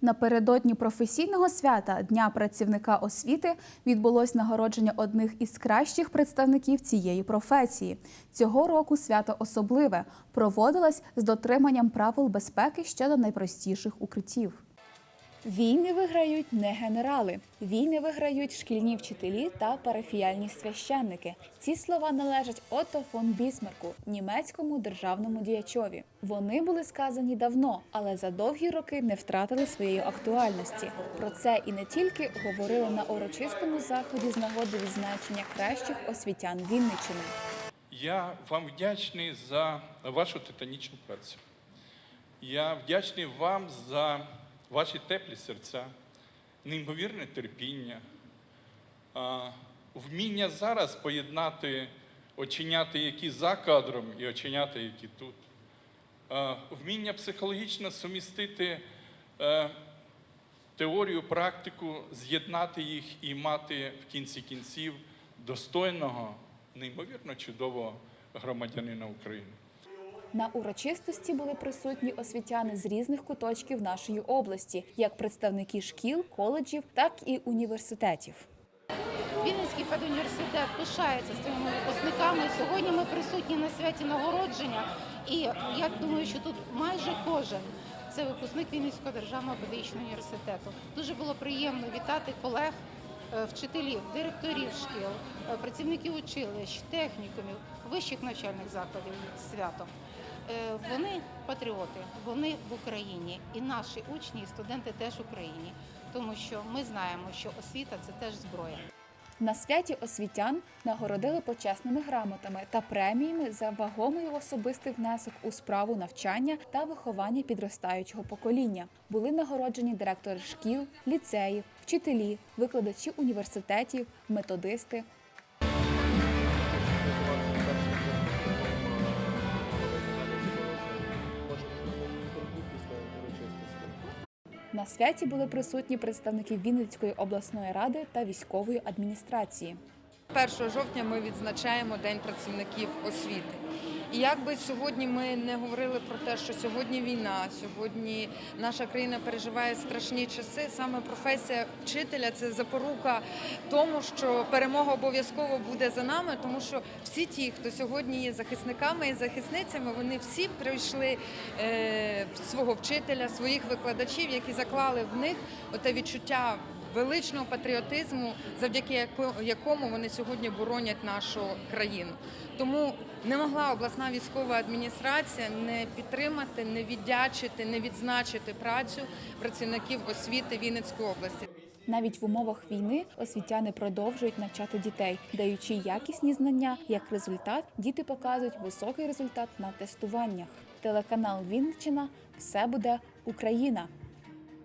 Напередодні професійного свята Дня працівника освіти відбулось нагородження одних із кращих представників цієї професії. Цього року свято особливе проводилось з дотриманням правил безпеки щодо найпростіших укриттів. Війни виграють не генерали, війни виграють шкільні вчителі та парафіяльні священники. Ці слова належать Отто фон Бісмарку, німецькому державному діячові. Вони були сказані давно, але за довгі роки не втратили своєї актуальності. Про це і не тільки говорили на урочистому заході з нагоди відзначення кращих освітян Вінниччини. Я вам вдячний за вашу титанічну працю. Я вдячний вам за ваші теплі серця, неймовірне терпіння, вміння зараз поєднати оченята, які за кадром, і оченята, які тут. Вміння психологічно сумістити е, теорію, практику, з'єднати їх і мати в кінці кінців достойного, неймовірно чудового громадянина України. На урочистості були присутні освітяни з різних куточків нашої області, як представники шкіл, коледжів, так і університетів. Вінницький педуніверситет пишається своїми випускниками. Сьогодні ми присутні на святі нагородження, і я думаю, що тут майже кожен це випускник Вінницького державного педагогічного університету. Дуже було приємно вітати колег, вчителів, директорів шкіл, е, працівників училищ, технікумів, вищих навчальних закладів свято. Е, Вони патріоти, вони в Україні, і наші учні і студенти теж в Україні, тому що ми знаємо, що освіта це теж зброя. На святі освітян нагородили почесними грамотами та преміями за вагомий особистий внесок у справу навчання та виховання підростаючого покоління. Були нагороджені директори шкіл, ліцеїв, вчителі, викладачі університетів, методисти. На святі були присутні представники Вінницької обласної ради та військової адміністрації. 1 жовтня ми відзначаємо День працівників освіти. І як сьогодні ми не говорили про те, що сьогодні війна, сьогодні наша країна переживає страшні часи, саме професія вчителя це запорука тому, що перемога обов'язково буде за нами, тому що всі ті, хто сьогодні є захисниками і захисницями, вони всі прийшли е, свого вчителя, своїх викладачів, які заклали в них оте відчуття величного патріотизму, завдяки якому вони сьогодні боронять нашу країну. Тому не могла обласна військова адміністрація не підтримати, не віддячити, не відзначити працю працівників освіти Вінницької області. Навіть в умовах війни освітяни продовжують навчати дітей, даючи якісні знання. Як результат, діти показують високий результат на тестуваннях. Телеканал Вінниччина все буде Україна.